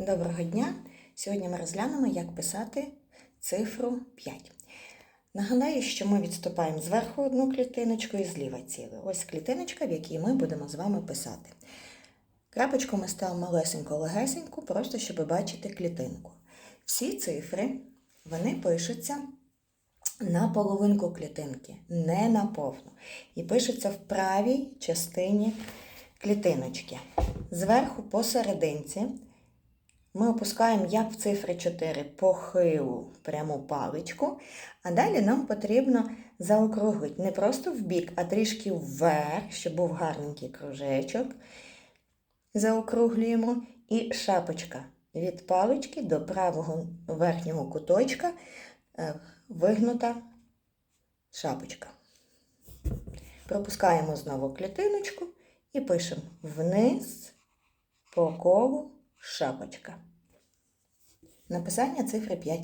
Доброго дня! Сьогодні ми розглянемо, як писати цифру 5. Нагадаю, що ми відступаємо зверху одну клітиночку і зліва ціле. Ось клітиночка, в якій ми будемо з вами писати. Крапочку ми ставимо малесенько легесеньку, просто щоб бачити клітинку. Всі цифри вони пишуться на половинку клітинки, не на повну. І пишуться в правій частині клітиночки. Зверху посерединці ми опускаємо, як в цифри 4, похилу пряму паличку, а далі нам потрібно заокруглити не просто в бік, а трішки вверх, щоб був гарненький кружечок. Заокруглюємо. І шапочка від палички до правого верхнього куточка е, вигнута шапочка. Пропускаємо знову клітиночку і пишемо вниз по колу шапочка. Написання цифри 5.